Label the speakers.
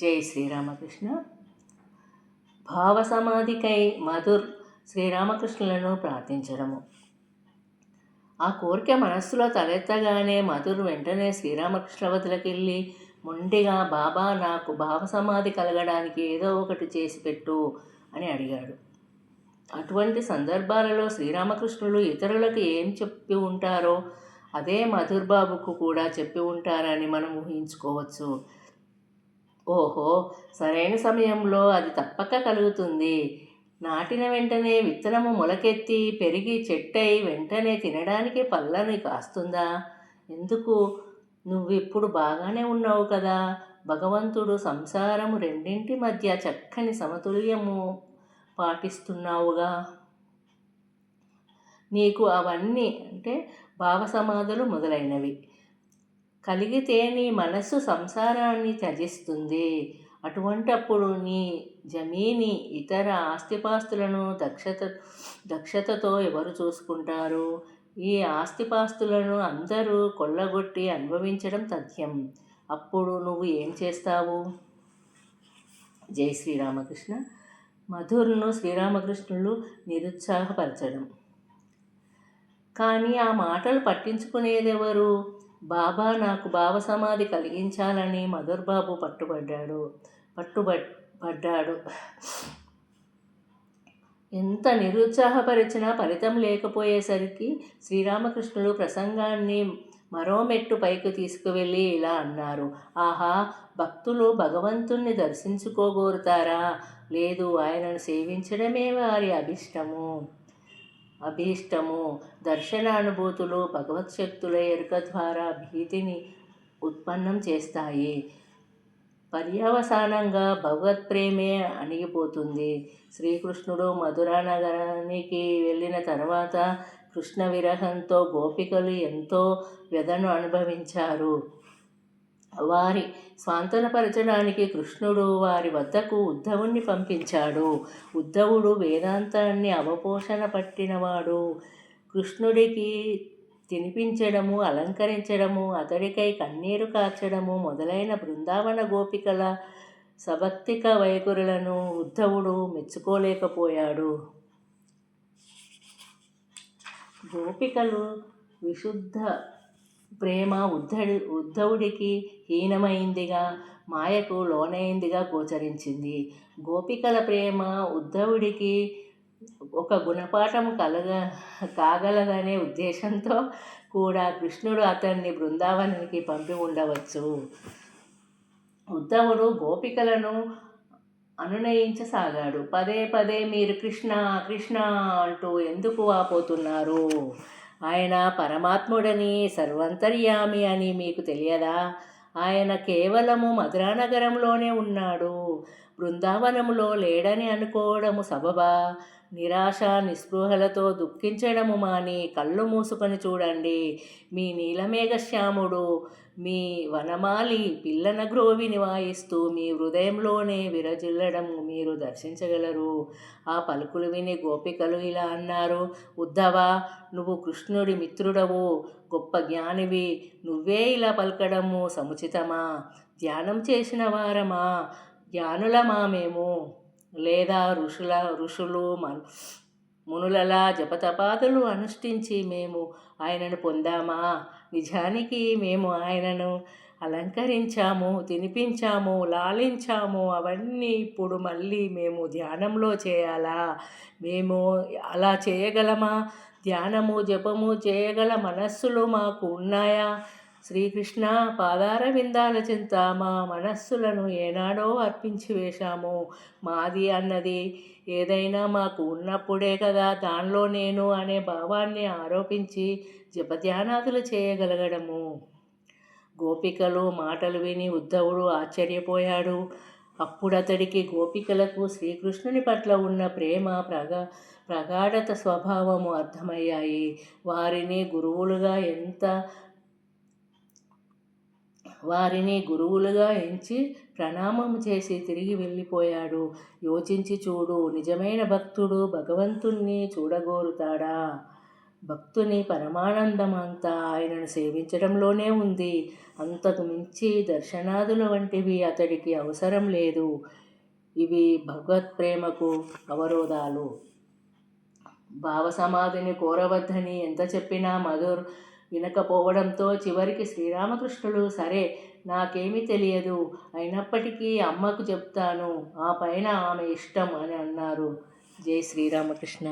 Speaker 1: జై శ్రీరామకృష్ణ. భావ సమాధికై మధుర్ శ్రీరామకృష్ణులను ప్రార్థించడము. ఆ కోరిక మనస్సులో తలెత్తగానే మధుర్ వెంటనే శ్రీరామకృష్ణ వదిలకెళ్ళి మొండిగా బాబా నాకు భావ సమాధి కలగడానికి ఏదో ఒకటి చేసి పెట్టు అని అడిగాడు. అటువంటి సందర్భాలలో శ్రీరామకృష్ణులు ఇతరులకు ఏం చెప్పి ఉంటారో అదే మధుర్ బాబుకు కూడా చెప్పి ఉంటారని మనం ఊహించుకోవచ్చు. ఓహో సరైన సమయంలో అది తప్పక కలుగుతుంది. నాటిన వెంటనే విత్తనము మొలకెత్తి పెరిగి చెట్టై వెంటనే తినడానికి పళ్ళని కాస్తుందా? ఎందుకు? నువ్వు ఇప్పుడు బాగానే ఉన్నావు కదా. భగవంతుడు సంసారము రెండింటి మధ్య చక్కని సమతుల్యము పాటిస్తున్నావుగా. నీకు అవన్నీ అంటే భావ సమాధులు మొదలైనవి. కలిగితే నీ మనస్సు సంసారాన్ని త్యజిస్తుంది. అటువంటప్పుడు నీ జమీని ఇతర ఆస్తిపాస్తులను దక్షత దక్షతతో ఎవరు చూసుకుంటారు? ఈ ఆస్తిపాస్తులను అందరూ కొల్లగొట్టి అనుభవించడం తథ్యం. అప్పుడు నువ్వు ఏం చేస్తావు? జై శ్రీరామకృష్ణ. మధుర్ను శ్రీరామకృష్ణులు నిరుత్సాహపరచడం. కానీ ఆ మాటలు పట్టించుకునేదెవరు? బాబా నాకు భావ సమాధి కలిగించాలని మధుర్ బాబు పట్టుబడ్డాడు. పట్టుబడ్డాడు ఎంత నిరుత్సాహపరిచినా ఫలితం లేకపోయేసరికి శ్రీరామకృష్ణుడు ప్రసంగాన్ని మరో మెట్టు పైకి తీసుకువెళ్ళి ఇలా అన్నారు. ఆహా భక్తులు భగవంతుణ్ణి దర్శించుకోగోరుతారా? లేదు ఆయనను సేవించడమే వారి అభిష్టము. అభీష్టము. దర్శనానుభూతులు భగవత్శక్తుల ఎరుక ద్వారా భీతిని ఉత్పన్నం చేస్తాయి. పర్యవసానంగా భగవత్ ప్రేమే అణిగిపోతుంది. శ్రీకృష్ణుడు మధురా నగరానికి వెళ్ళిన తర్వాత కృష్ణ విరహంతో గోపికలు ఎంతో వ్యధను అనుభవించారు. వారి స్వాంతనపరచడానికి కృష్ణుడు వారి వద్దకు ఉద్ధవుణ్ణి పంపించాడు. ఉద్ధవుడు వేదాంతాన్ని అవపోషణ పట్టినవాడు. కృష్ణుడికి తినిపించడము అలంకరించడము అతడికై కన్నీరు కార్చడము మొదలైన బృందావన గోపికల సభక్తిక వైఖరులను ఉద్ధవుడు మెచ్చుకోలేకపోయాడు. గోపికలు విశుద్ధ ప్రేమ ఉద్ధడి ఉద్ధవుడికి హీనమైందిగా మాయకు లోనైందిగా గోచరించింది. గోపికల ప్రేమ ఉద్ధవుడికి ఒక గుణపాఠం కలగ కాగలదనే ఉద్దేశంతో కూడా కృష్ణుడు అతన్ని బృందావనానికి పంపి ఉండవచ్చు. ఉద్ధవుడు గోపికలను అనునయించసాగాడు. పదే పదే మీరు కృష్ణ కృష్ణ అంటూ ఎందుకు ఆపోతున్నారు? ఆయన పరమాత్ముడని సర్వంతర్యామి అని మీకు తెలియదా? ఆయన కేవలము మధురానగరంలోనే ఉన్నాడు. బృందావనములో లేడని అనుకోవడము సబబా? నిరాశ నిస్పృహలతో దుఃఖించడము మాని కళ్ళు మూసుకొని చూడండి. మీ నీలమేఘశ్యాముడు మీ వనమాలి పిల్లన గ్రోవిని వాయిస్తూ మీ హృదయంలోనే విరజిల్లడం మీరు దర్శించగలరు. ఆ పలుకులు విని గోపికలు ఇలా అన్నారు ఉద్ధవ నువ్వు కృష్ణుడి మిత్రుడవు గొప్ప జ్ఞానివి నువ్వే ఇలా పలకడము సముచితమా? ధ్యానం చేసిన వారమా? జ్ఞానులమా మేము? లేదా ఋషుల ఋషులు మన మునులలా జపతపాదులు అనుష్ఠించి మేము ఆయనను పొందామా? నిజానికి మేము ఆయనను అలంకరించాము తినిపించాము లాలించాము అవన్నీ ఇప్పుడు మళ్ళీ మేము ధ్యానంలో చేయాలా? మేము అలా చేయగలమా? ధ్యానము జపము చేయగల మనస్సులు మాకు ఉన్నాయా? శ్రీకృష్ణ పాదార విందాల చింత మా మనస్సులను ఏనాడో అర్పించి వేశాము. మాది అన్నది ఏదైనా మాకు ఉన్నప్పుడే కదా దానిలో నేను అనే భావాన్ని ఆరోపించి జపధ్యానాదులు చేయగలగడము. గోపికలు మాటలు విని ఉద్ధవుడు ఆశ్చర్యపోయాడు. అప్పుడతడికి గోపికలకు శ్రీకృష్ణుని పట్ల ఉన్న ప్రేమ ప్రగా ప్రగాఢత స్వభావము అర్థమయ్యాయి. వారిని గురువులుగా ఎంత వారిని గురువులుగా ఎంచి ప్రణామం చేసి తిరిగి వెళ్ళిపోయాడు. యోచించి చూడు నిజమైన భక్తుడు భగవంతుణ్ణి చూడగోరుతాడా? భక్తుని పరమానందం అంతా ఆయనను సేవించడంలోనే ఉంది. అంతకు మించి దర్శనాదుల వంటివి అతడికి అవసరం లేదు. ఇవి భగవత్ ప్రేమకు అవరోధాలు. భావసమాధిని కోరవద్దని ఎంత చెప్పినా మధుర్ వినకపోవడంతో చివరికి శ్రీరామకృష్ణుడు సరే నాకేమీ తెలియదు అయినప్పటికీ అమ్మకు చెప్తాను ఆ పైన ఆమె ఇష్టం అని అన్నారు. జై శ్రీరామకృష్ణ.